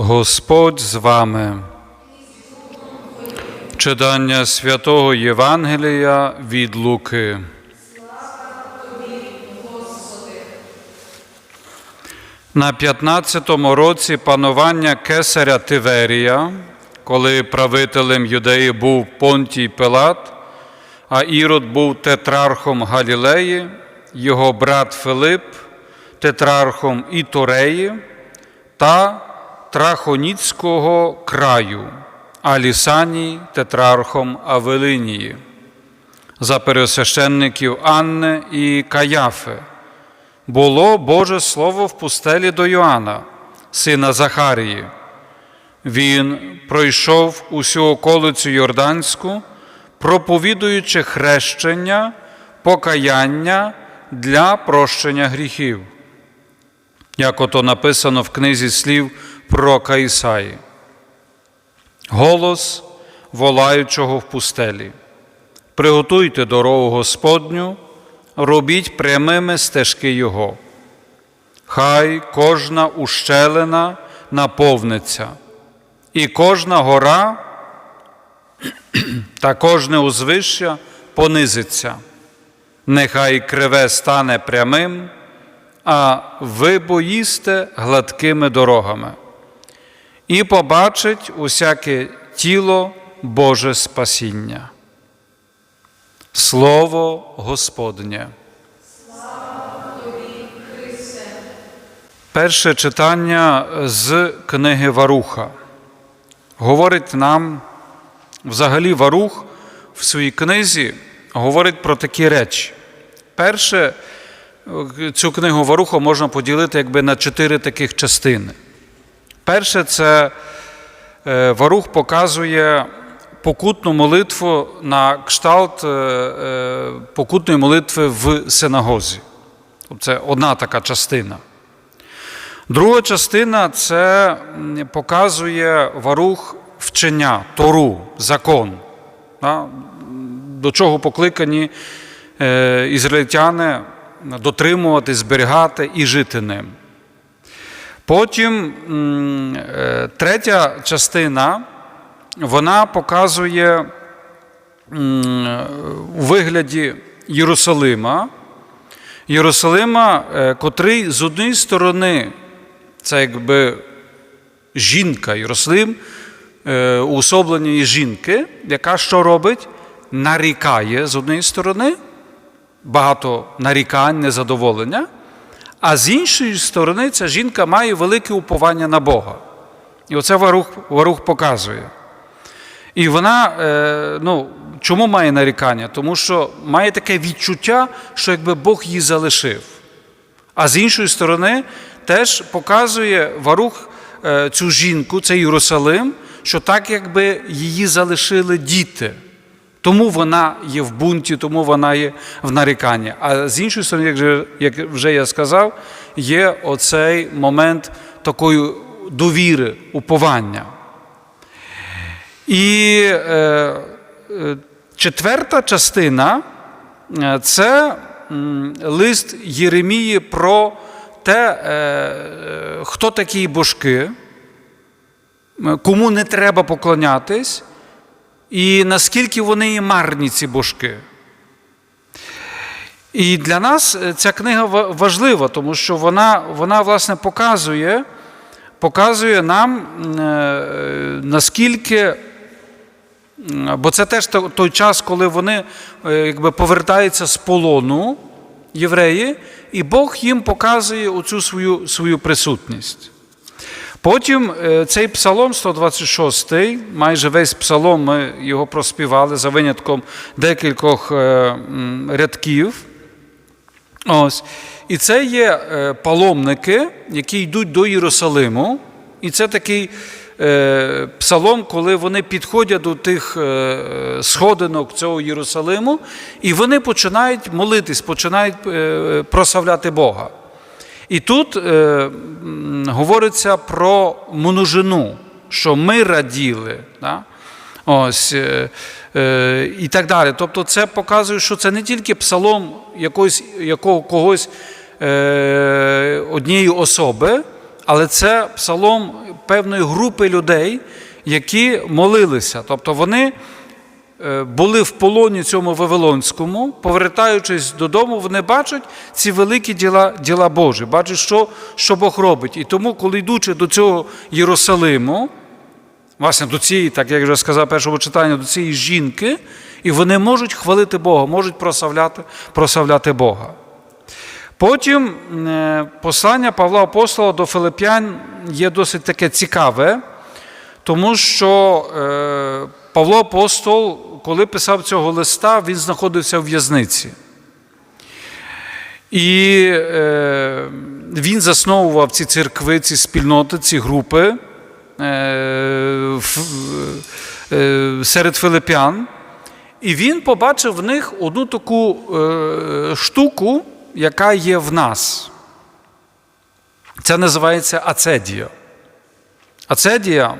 Господь з вами. Читання святого Євангелія від Луки. На 15-му році панування кесаря Тиверія, коли правителем юдеї був Понтій Пилат, а Ірод був тетрархом Галілеї, його брат Филип, тетрархом Ітореї та Трахоніцького краю, а Лісаній тетрархом Авелинії, за пересвященників Анни і Каяфи. Було Боже Слово в пустелі до Йоанна, сина Захарії. Він пройшов усю околицю Йорданську, проповідуючи хрещення, покаяння для прощення гріхів, як ото написано в книзі слів пророка Ісаї. Голос волаючого в пустелі. Приготуйте дорогу Господню, робіть прямими стежки Його. Хай кожна ущелина наповниться, і кожна гора та кожне узвище понизиться. Нехай криве стане прямим, а ви боїсте гладкими дорогами, і побачить усяке тіло Боже спасіння. Слово Господнє. Перше читання з книги Варуха. Говорить нам, взагалі, Варух в своїй книзі говорить про такі речі. Перше, цю книгу Варуха можна поділити якби на чотири таких частини. Перше, це е, Варух показує покутну молитву на кшталт е, е, покутної молитви в синагозі. Це одна така частина. Друга частина це показує варух вчення, Тору, закон. До чого покликані ізраїльтяни дотримувати, зберігати і жити ним. Потім е, третя частина вона показує у вигляді Єрусалима, Єрусалима, е, котрий з однієї сторони, це якби жінка Єрусалим, е, уособлення жінки, яка що робить? Нарікає з однієї сторони, багато нарікань, незадоволення, а з іншої сторони, ця жінка має велике уповання на Бога. І оце Варух, Варух показує. І вона, е, ну, чому має нарікання? Тому що має таке відчуття, що якби Бог її залишив. А з іншої сторони, теж показує Варух е, цю жінку, цей Єрусалим, що так, якби її залишили діти. Тому вона є в бунті, тому вона є в наріканні. А з іншої сторони, як вже, я сказав, є оцей момент такої довіри, уповання. І е, е, четверта частина е, це лист Єремії про те, е, е, хто такі божки, кому не треба поклонятись, і наскільки вони є марні, ці божки. І для нас е, ця книга важлива, тому що вона, вона власне, показує, показує нам, е, наскільки Бо це теж той час, коли вони е, якби, повертаються з полону євреї, і Бог їм показує оцю свою, свою присутність. Потім е, цей псалом 126, майже весь псалом ми його проспівали за винятком декількох е, рядків. Ось. І це є е, паломники, які йдуть до Єрусалиму. І це такий псалом, коли вони підходять до тих сходинок цього Єрусалиму, і вони починають молитись, починають прославляти Бога. І тут е, говориться про множину, що ми раділи. Да? Ось, е, е, і так далі. Тобто, це показує, що це не тільки псалом якогось, якого, когось е, однієї особи, але це псалом певної групи людей, які молилися. Тобто вони були в полоні цьому Вавилонському, повертаючись додому, вони бачать ці великі діла, діла Божі, бачать, що, що Бог робить. І тому, коли йдучи до цього Єрусалиму, власне, до цієї, так як я вже сказав в першому читанні, до цієї жінки, і вони можуть хвалити Бога, можуть прославляти, прославляти Бога. Потім е, послання Павла Апостола до Филип'ян є досить таке цікаве, тому що е, Павло Апостол, коли писав цього листа, він знаходився в в'язниці. І е, він засновував ці церкви, ці спільноти, ці групи е, е, серед филип'ян. І він побачив в них одну таку е, штуку, яка є в нас. Це називається ацедія. Ацедія,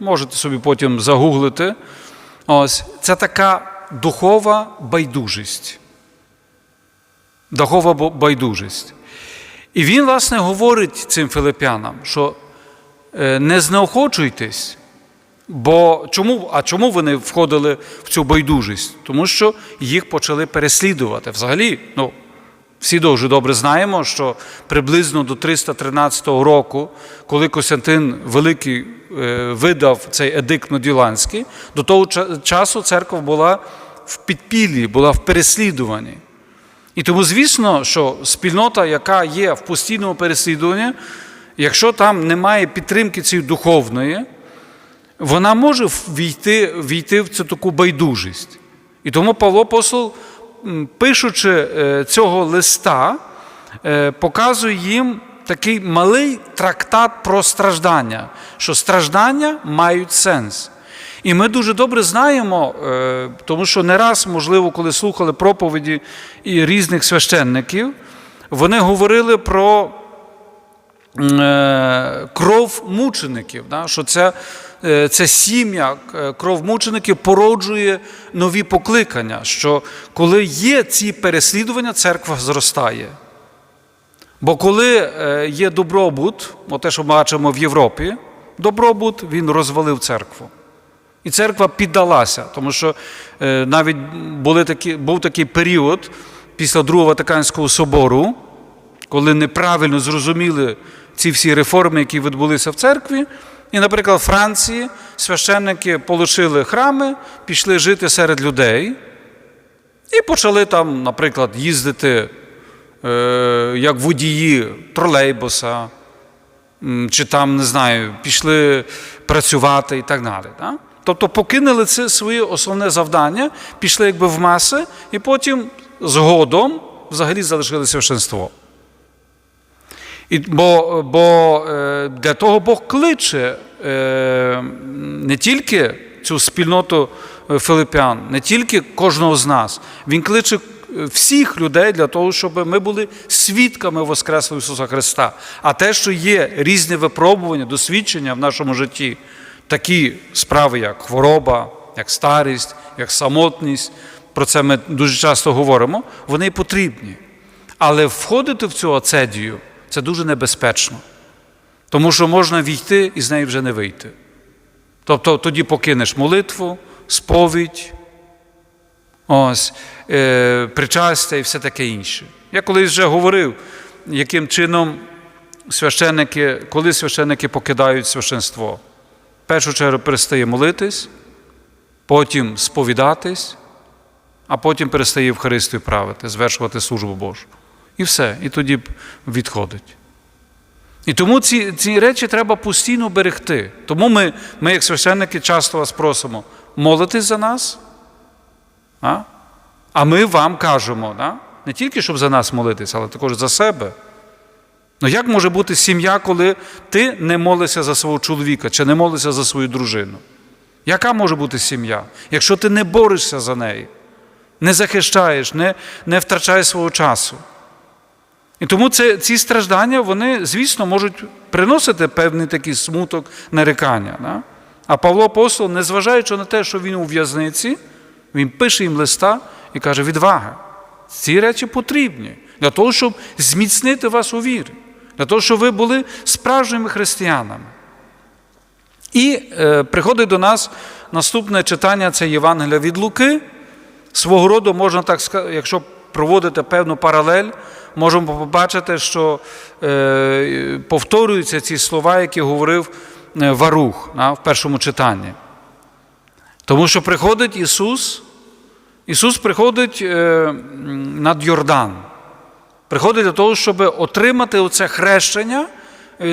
можете собі потім загуглити. Ось, це така духова байдужість. Духова байдужість. І він, власне, говорить цим филип'янам, що е, не знеохочуйтесь, Бо чому, а чому вони входили в цю байдужість? Тому що їх почали переслідувати. Взагалі, ну, всі дуже добре знаємо, що приблизно до 313 року, коли Костянтин Великий е, видав цей едикт Ноділанський, до того часу церква була в підпіллі, була в переслідуванні. І тому, звісно, що спільнота, яка є в постійному переслідуванні, якщо там немає підтримки цієї духовної, вона може війти, війти в цю таку байдужість. І тому Павло Апостол, м, пишучи е, цього листа, е, показує їм такий малий трактат про страждання, що страждання мають сенс. І ми дуже добре знаємо, е, тому що не раз, можливо, коли слухали проповіді і різних священників, вони говорили про кров мучеників, що це, це сім'я е, кров мучеників породжує нові покликання, що коли є ці переслідування, церква зростає. Бо коли е, є добробут, те, що ми бачимо в Європі, добробут він розвалив церкву. І церква піддалася, тому що е, навіть були такі, був такий період після Другого Ватиканського собору, коли неправильно зрозуміли ці всі реформи, які відбулися в церкві. І, наприклад, в Франції священники полишили храми, пішли жити серед людей і почали там, наприклад, їздити е, як водії тролейбуса, чи там, не знаю, пішли працювати і так далі. Да? Тобто покинули це своє основне завдання, пішли якби в маси, і потім згодом взагалі залишили священство. І, бо бо е, для того Бог кличе е, не тільки цю спільноту е, филипян, не тільки кожного з нас, Він кличе всіх людей для того, щоб ми були свідками Воскреслого Ісуса Христа. А те, що є різні випробування, досвідчення в нашому житті, такі справи, як хвороба, як старість, як самотність, про це ми дуже часто говоримо, вони потрібні. Але входити в цю ацедію це дуже небезпечно, тому що можна війти і з неї вже не вийти. Тобто тоді покинеш молитву, сповідь, ось, е, причастя і все таке інше. Я колись вже говорив, яким чином священники, коли священники покидають священство. В першу чергу перестає молитись, потім сповідатись, а потім перестає Євхаристію правити, звершувати службу Божу. І все, і тоді відходить. І тому ці, ці речі треба постійно берегти. Тому ми, ми, як священники, часто вас просимо молитись за нас, а, а ми вам кажемо, да? не тільки щоб за нас молитись, але також за себе. Ну як може бути сім'я, коли ти не молишся за свого чоловіка чи не молишся за свою дружину? Яка може бути сім'я, якщо ти не борешся за неї, не захищаєш, не, не втрачаєш свого часу? І тому це, ці страждання, вони, звісно, можуть приносити певний такий смуток, нарікання. Да? А Павло Апостол, незважаючи на те, що він у в'язниці, він пише їм листа і каже: відвага. Ці речі потрібні для того, щоб зміцнити вас у вірі, для того, щоб ви були справжніми християнами. І е, приходить до нас наступне читання це Євангелія від Луки. Свого роду можна так сказати, якщо проводити певну паралель, можемо побачити, що е, повторюються ці слова, які говорив е, Варух в першому читанні. Тому що приходить Ісус, Ісус приходить е, над Йордан. Приходить для того, щоб отримати оце хрещення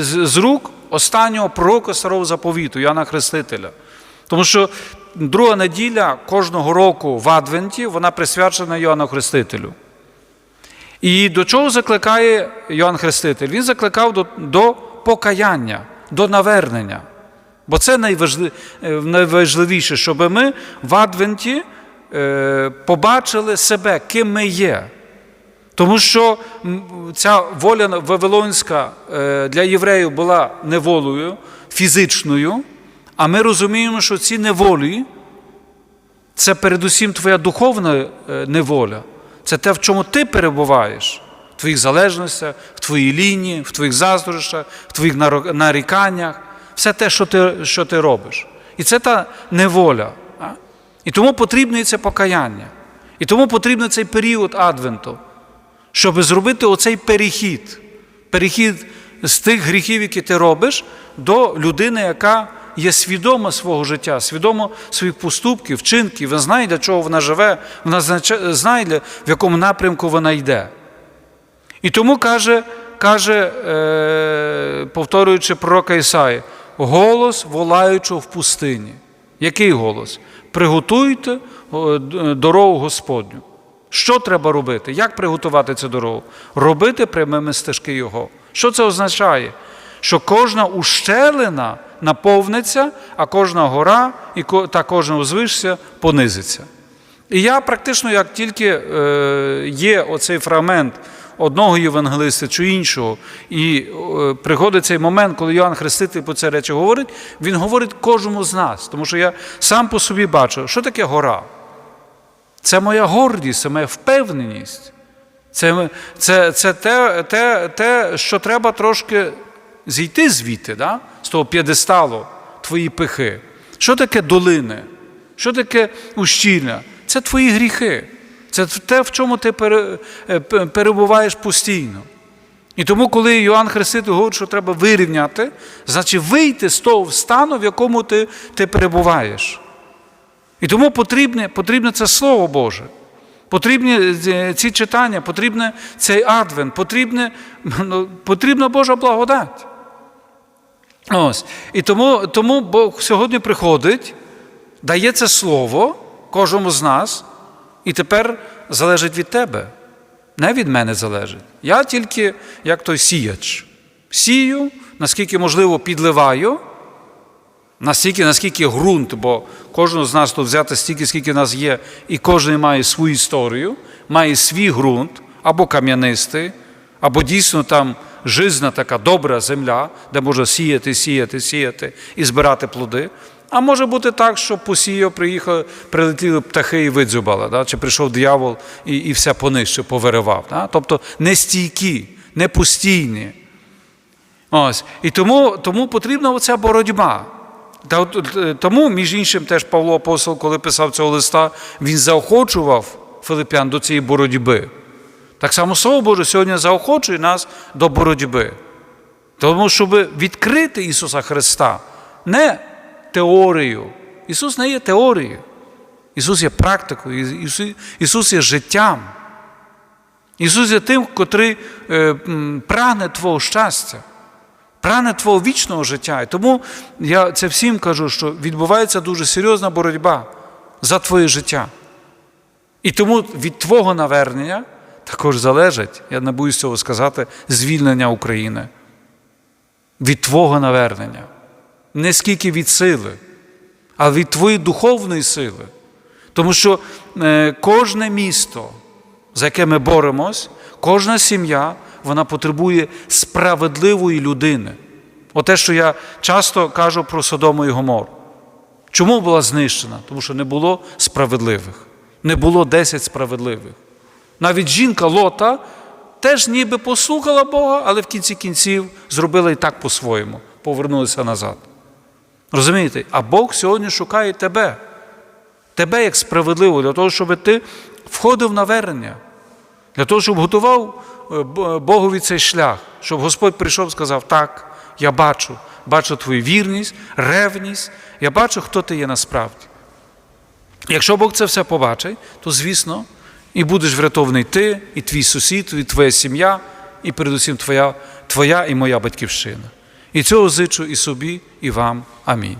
з рук останнього пророка старого заповіту, Яна Хрестителя. Тому що друга неділя кожного року в Адвенті вона присвячена Йоанну Хрестителю. І до чого закликає Йоанн Хреститель? Він закликав до, до покаяння, до навернення. Бо це е, найважливіше, щоб ми в Адвенті е, побачили себе, ким ми є. Тому що ця воля Вавилонська е, для євреїв була неволею фізичною, а ми розуміємо, що ці неволі це передусім твоя духовна е, неволя. Це те, в чому ти перебуваєш, в твоїх залежностях, в твоїй лінії, в твоїх заздрощах, в твоїх наріканнях, все те, що ти, що ти робиш. І це та неволя. І тому потрібне це покаяння. І тому потрібен цей період Адвенту, щоб зробити оцей перехід. Перехід з тих гріхів, які ти робиш, до людини, яка є свідома свого життя, свідома своїх поступків, вчинків, вона знає, для чого вона живе, вона знає, в якому напрямку вона йде. І тому каже, каже е, повторюючи пророка Ісаї, голос волаючого в пустині. Який голос? Приготуйте дорогу Господню. Що треба робити? Як приготувати цю дорогу? Робити прямими стежки Його. Що це означає? Що кожна ущелина наповниться, а кожна гора та кожна узвишся понизиться. І я практично, як тільки е, є оцей фрагмент одного євангелиста чи іншого, і е, приходить цей момент, коли Йоанн Хреститель про це речі говорить, він говорить кожному з нас. Тому що я сам по собі бачу, що таке гора. Це моя гордість, це моя впевненість. Це, це, це те, те, те, що треба трошки зійти звідти, да? Того п'єдесталу твої пихи. Що таке долини? Що таке ущільня? Це твої гріхи. Це те, в чому ти е, пе- перебуваєш постійно. І тому, коли Йоанн Хреститель говорить, що треба вирівняти, значить вийти з того стану, в якому ти, ти перебуваєш. І тому потрібне, потрібне це Слово Боже. Потрібні е, ці читання, потрібне цей адвент, потрібне, ну, потрібна Божа благодать. Ось. І тому, тому Бог сьогодні приходить, дає це слово кожному з нас, і тепер залежить від тебе. Не від мене залежить. Я тільки як той сіяч. Сію, наскільки можливо, підливаю, настільки, наскільки ґрунт, бо кожного з нас тут взяти стільки, скільки нас є, і кожен має свою історію, має свій ґрунт, або кам'янистий, або дійсно там жизна така добра земля, де може сіяти, сіяти, сіяти і збирати плоди. А може бути так, що посіяв, приїхав, прилетіли птахи і видзюбали, да? чи прийшов диявол і, і все понищив, повиривав. Да? Тобто нестійкі, непостійні. Ось. І тому, тому потрібна оця боротьба. Е, Тому, між іншим, теж Павло Апостол, коли писав цього листа, він заохочував Филип'ян до цієї боротьби. Так само Слово Боже сьогодні заохочує нас до боротьби. Тому, щоб відкрити Ісуса Христа не теорію. Ісус не є теорією. Ісус є практикою, Ісус- є життям. Ісус є тим, котрий е, прагне Твого щастя, прагне Твого вічного життя. І тому я це всім кажу, що відбувається дуже серйозна боротьба за Твоє життя. І тому від Твого навернення також залежить, я не боюсь цього сказати, звільнення України. Від Твого навернення. Не скільки від сили, а від Твоєї духовної сили. Тому що е, кожне місто, за яке ми боремось, кожна сім'я, вона потребує справедливої людини. Оте, що я часто кажу про Содому і Гомор. Чому була знищена? Тому що не було справедливих. Не було 10 справедливих. Навіть жінка Лота теж ніби послухала Бога, але в кінці кінців зробила і так по-своєму, повернулася назад. Розумієте? А Бог сьогодні шукає тебе. Тебе як справедливо, для того, щоб ти входив на верення, для того, щоб готував е, Богові цей шлях, щоб Господь прийшов і сказав: так, я бачу, бачу твою вірність, ревність, я бачу, хто ти є насправді. Якщо Бог це все побачить, то звісно, і будеш врятований ти, і твій сусід, і твоя сім'я, і передусім твоя, твоя і моя батьківщина. І цього зичу і собі, і вам. Амінь.